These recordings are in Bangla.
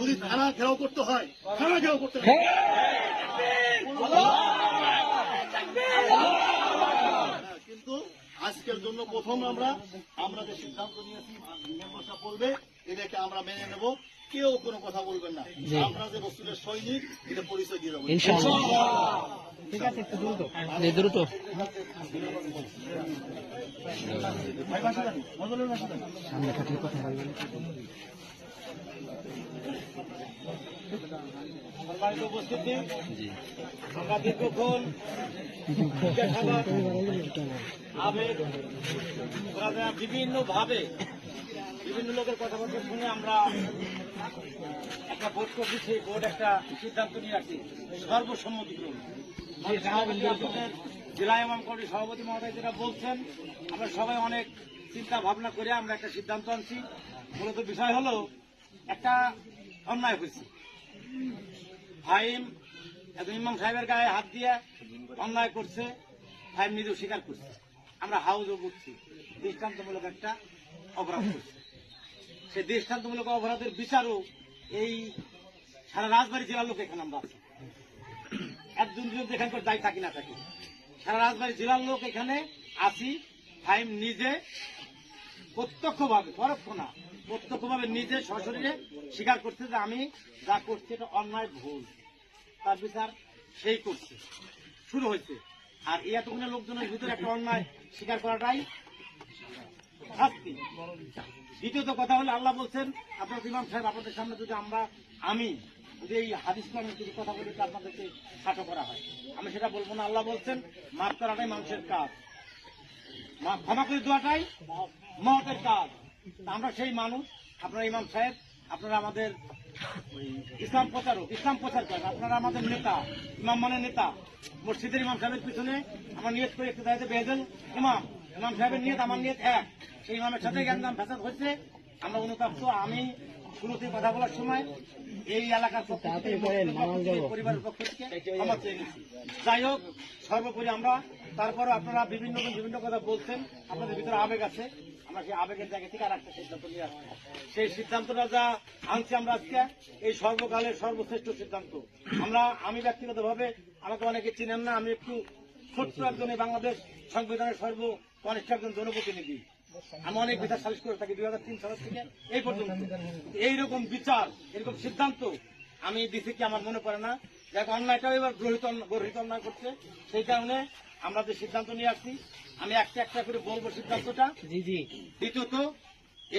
যদি থানা ঘেরাও করতে হয় থানা ঘেরাও করতে হয়। কিন্তু আজকের জন্য প্রথম আমরা আমরা যে সিদ্ধান্ত নিয়েছি মেম্বারশিপ বলবে এটাকে আমরা মেনে নেব। কেউ কোনো কথা বলবেন না। আমরা যে বস্তুদের সৈনিক এটা পরিচয় দিয়ে দেবো। ঠিক আছে একটু দ্রুত। দ্রুত। সামনে কথা বলবেন সম্মানিত উপস্থিতি আমরা দীর্ঘক্ষণ আবেগ বিভিন্ন ভাবে বিভিন্ন লোকের কথাবার্তা শুনে আমরা একটা বোর্ড করছি সেই বোর্ড একটা সিদ্ধান্ত নিয়ে আসছি সর্বসম্মতিক্রমে আপনাদের জেলা ইমাম কমিটির সভাপতি মহোদয় যেটা বলছেন আমরা সবাই অনেক চিন্তা ভাবনা করে আমরা একটা সিদ্ধান্ত আনছি। মূলত বিষয় হলো একটা অন্যায় হয়েছে ফাইম একজন ইমাম সাহেবের গায়ে হাত দিয়ে অন্যায় করছে ফাইম নিজেও স্বীকার করছে। আমরা হাউজও করছি দৃষ্টান্তমূলক একটা অপরাধ করছে। সেই দৃষ্টান্তমূলক অপরাধের বিচারও এই সারা রাজবাড়ি জেলার লোক এখানে আমরা আছি। একজন দুজন এখানকার দায়ী থাকি না থাকি। সারা রাজবাড়ি জেলার লোক এখানে আছি ফাইম নিজে প্রত্যক্ষভাবে, পরোক্ষ না। প্রত্যক্ষভাবে নিজে সশরীরে স্বীকার করছে যে আমি যা করছি এটা অন্যায়, ভুল। তার বিচার সেই করছে। শুরু হয়েছে। আর এই এতগুলো লোকজনের ভিতরে একটা অন্যায় স্বীকার করাটাই শাস্তি। দ্বিতীয়ত কথা হলো, আল্লাহ বলছেন, আপনার ইমাম সাহেব, আপনাদের সামনে যদি আমরা, আমি যদি এই হাদিস কোরআনের কিছু কথা বলি আপনাদেরকে খাটো করা হয়। আমি সেটা বলব না। আল্লাহ বলছেন, মাফ করাটাই মানুষের কাজ। ক্ষমা করে দেওয়াটাই মহতের কাজ। আমরা সেই মানুষ। আপনারা ইমাম সাহেব আপনারা আমাদের ইসলাম প্রচারক ইসলাম প্রচার করেন। আপনারা আমাদের নেতা ইমাম মানে নেতা। মসজিদের ইমাম সাহেবের পিছনে আমার নিয়ত করে একটু দায়িত্ব বেঁধেন ইমাম। ইমাম সাহেবের নিয়ত আমার নিয়ত এক। সেই ইমামের সাথে জ্ঞানদাম ফ্যাসাদ হচ্ছে আমরা অনুতাপ্ত। আমি শুরুতে কথা বলার সময় এই এলাকার পক্ষ পরিবারের পক্ষ থেকে ক্ষমা চেয়ে নিচ্ছি। যাই হোক সর্বোপরি আমরা তারপরে আপনারা বিভিন্ন বিভিন্ন কথা বলছেন। আপনাদের ভিতরে আবেগ আছে। সেই আবেগের জায়গা থেকে আর সিদ্ধান্ত নিয়ে সেই সিদ্ধান্তটা যা আনছি আমরা আজকে, এই সর্বকালের সর্বশ্রেষ্ঠ সিদ্ধান্ত। আমরা, আমি ব্যক্তিগতভাবে, আমাকে অনেকে চিনেন না, আমি একটু ছোট্ট একজন বাংলাদেশ সংবিধানের সর্বকনিষ্ঠ একজন জনপ্রতিনিধি। আমি অনেক বিচার সালিশ করে থাকি, দুই হাজার তিন সালের থেকে এই পর্যন্ত। এইরকম বিচার, এরকম সিদ্ধান্ত আমি দিছি কি আমার মনে পড়ে না। যাক অন্যায়টাও এবার গ্রহিত গর্হিত অন্যায় করছে। সেই কারণে আমরা যে সিদ্ধান্ত নিয়ে আসছি আমি একটা একটা করে বলব সিদ্ধান্তটা। জি জি। দ্বিতীয়ত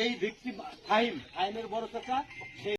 এই ভিত্তি ফাইম ফাইমের বড় চাচা সেই